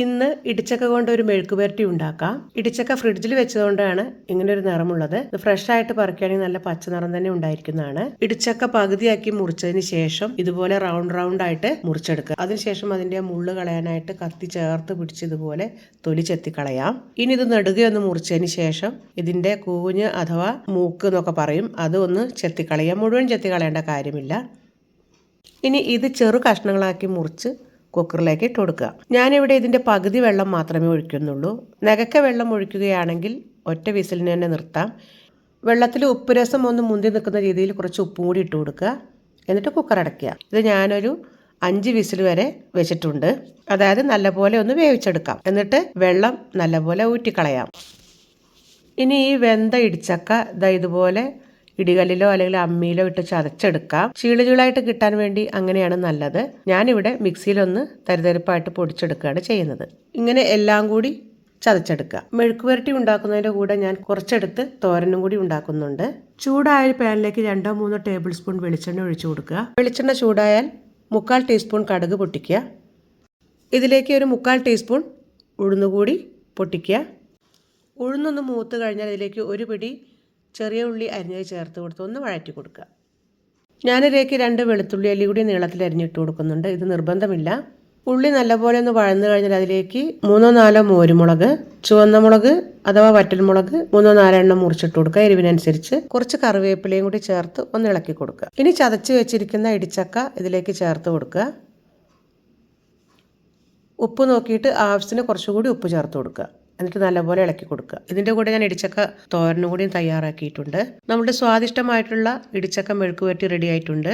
ഇന്ന് ഇടിച്ചക്ക കൊണ്ട് ഒരു മെഴുക്ക് പുരട്ടി ഉണ്ടാക്കാം. ഇടിച്ചക്ക ഫ്രിഡ്ജിൽ വെച്ചതുകൊണ്ടാണ് ഇങ്ങനെ ഒരു നിറമുള്ളത്. ഇത് ഫ്രഷ് ആയിട്ട് പറിക്കുകയാണെങ്കിൽ നല്ല പച്ച നിറം തന്നെ ഉണ്ടായിരിക്കുന്നതാണ്. ഇടിച്ചക്ക പകുതിയാക്കി മുറിച്ചതിന് ശേഷം ഇതുപോലെ റൗണ്ട് റൗണ്ട് ആയിട്ട് മുറിച്ചെടുക്കുക. അതിനുശേഷം അതിന്റെ മുള്ള് കളയാനായിട്ട് കത്തി ചേർത്ത് പിടിച്ച് ഇതുപോലെ തൊലി ചെത്തി കളയാം ഇനി ഇത് നെടുകയൊന്ന് മുറിച്ചതിന് ശേഷം ഇതിന്റെ കൂഞ്ഞ് അഥവാ മൂക്ക് എന്നൊക്കെ പറയും അതൊന്ന് ചെത്തിക്കളയാം. മുഴുവൻ ചെത്തി കളയേണ്ട കാര്യമില്ല. ഇനി ഇത് ചെറു കഷ്ണങ്ങളാക്കി മുറിച്ച് കുക്കറിലേക്ക് ഇട്ട് കൊടുക്കുക. ഞാനിവിടെ ഇതിന്റെ പകുതി വെള്ളം മാത്രമേ ഒഴിക്കുന്നുള്ളൂ. നഗക്ക വെള്ളം ഒഴിക്കുകയാണെങ്കിൽ ഒറ്റ വിസിലിന് തന്നെ നിർത്താം. വെള്ളത്തിൽ ഉപ്പ് രസം ഒന്ന് മുന്തി നിൽക്കുന്ന രീതിയിൽ കുറച്ച് ഉപ്പും കൂടി ഇട്ട് കൊടുക്കുക. എന്നിട്ട് കുക്കർ അടയ്ക്കുക. ഇത് ഞാനൊരു അഞ്ച് വിസിൽ വരെ വെച്ചിട്ടുണ്ട്. അതായത് നല്ലപോലെ ഒന്ന് വേവിച്ചെടുക്കാം. എന്നിട്ട് വെള്ളം നല്ലപോലെ ഊറ്റിക്കളയാം. ഇനി ഈ വെന്ത ഇടിച്ചക്ക ഇതാ ഇതുപോലെ ഇടികല്ലിലോ അല്ലെങ്കിൽ അമ്മിയിലോ ഇട്ട് ചതച്ചെടുക്കാം. ചീളുചീളായിട്ട് കിട്ടാൻ വേണ്ടി അങ്ങനെയാണ് നല്ലത്. ഞാനിവിടെ മിക്സിയിലൊന്ന് തരിതരിപ്പായിട്ട് പൊടിച്ചെടുക്കുകയാണ് ചെയ്യുന്നത്. ഇങ്ങനെ എല്ലാം കൂടി ചതച്ചെടുക്കുക. മെഴുക്ക് പുരട്ടി ഉണ്ടാക്കുന്നതിന്റെ കൂടെ ഞാൻ കുറച്ചെടുത്ത് തോരനും കൂടി ഉണ്ടാക്കുന്നുണ്ട്. ചൂടായ പാനിലേക്ക് രണ്ടോ മൂന്നോ ടേബിൾ സ്പൂൺ വെളിച്ചെണ്ണ ഒഴിച്ചു കൊടുക്കുക. വെളിച്ചെണ്ണ ചൂടായാൽ മുക്കാൽ ടീസ്പൂൺ കടുക് പൊട്ടിക്കുക. ഇതിലേക്ക് ഒരു മുക്കാൽ ടീസ്പൂൺ ഉഴുന്നുകൂടി പൊട്ടിക്കുക. ഉഴുന്നൊന്ന് മൂത്ത് കഴിഞ്ഞാൽ ഇതിലേക്ക് ഒരു പിടി ചെറിയ ഉള്ളി അരിഞ്ഞത് ചേർത്ത് കൊടുത്ത് ഒന്ന് വഴറ്റി കൊടുക്കുക. ഞാനിതിലേക്ക് രണ്ട് വെളുത്തുള്ളി അല്ലി കൂടി നീളത്തിൽ അരിഞ്ഞിട്ട് കൊടുക്കുന്നുണ്ട്. ഇത് നിർബന്ധമില്ല. ഉള്ളി നല്ലപോലെ ഒന്ന് വഴന്നു കഴിഞ്ഞാൽ അതിലേക്ക് മൂന്നോ നാലോ മോരുമുളക് ചുവന്ന മുളക് അഥവാ വറ്റൽമുളക് മൂന്നോ നാലോ എണ്ണം മുറിച്ചിട്ട് കൊടുക്കുക. എരിവിനനുസരിച്ച് കുറച്ച് കറിവേപ്പിലയും കൂടി ചേർത്ത് ഒന്ന് ഇളക്കി കൊടുക്കുക. ഇനി ചതച്ച് വെച്ചിരിക്കുന്ന ഇടിച്ചക്ക ഇതിലേക്ക് ചേർത്ത് കൊടുക്കുക. ഉപ്പ് നോക്കിയിട്ട് ആവശ്യത്തിന് കുറച്ചുകൂടി ഉപ്പ് ചേർത്ത് കൊടുക്കുക. എന്നിട്ട് നല്ലപോലെ ഇളക്കി കൊടുക്കുക. ഇതിന്റെ കൂടെ ഞാൻ ഇടിച്ചക്ക തോരനും കൂടിയും തയ്യാറാക്കിയിട്ടുണ്ട്. നമ്മുടെ സ്വാദിഷ്ടമായിട്ടുള്ള ഇടിച്ചക്ക മെഴുക്ക് പുരട്ടി റെഡി ആയിട്ടുണ്ട്.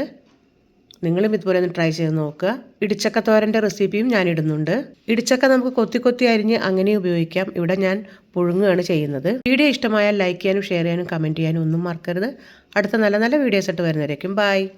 നിങ്ങളും ഇതുപോലെ ഒന്ന് ട്രൈ ചെയ്ത് നോക്കുക. ഇടിച്ചക്ക തോരന്റെ റെസിപ്പിയും ഞാൻ ഇടുന്നുണ്ട്. ഇടിച്ചക്ക നമുക്ക് കൊത്തി കൊത്തി അരിഞ്ഞ് അങ്ങനെ ഉപയോഗിക്കാം. ഇവിടെ ഞാൻ പുഴുങ്ങുകയാണ് ചെയ്യുന്നത്. വീഡിയോ ഇഷ്ടമായാൽ ലൈക്ക് ചെയ്യാനും ഷെയർ ചെയ്യാനും കമന്റ് ചെയ്യാനും ഒന്നും മറക്കരുത്. അടുത്ത നല്ല നല്ല വീഡിയോസ് ഇട്ട് വരുന്നവരേക്കും ബൈ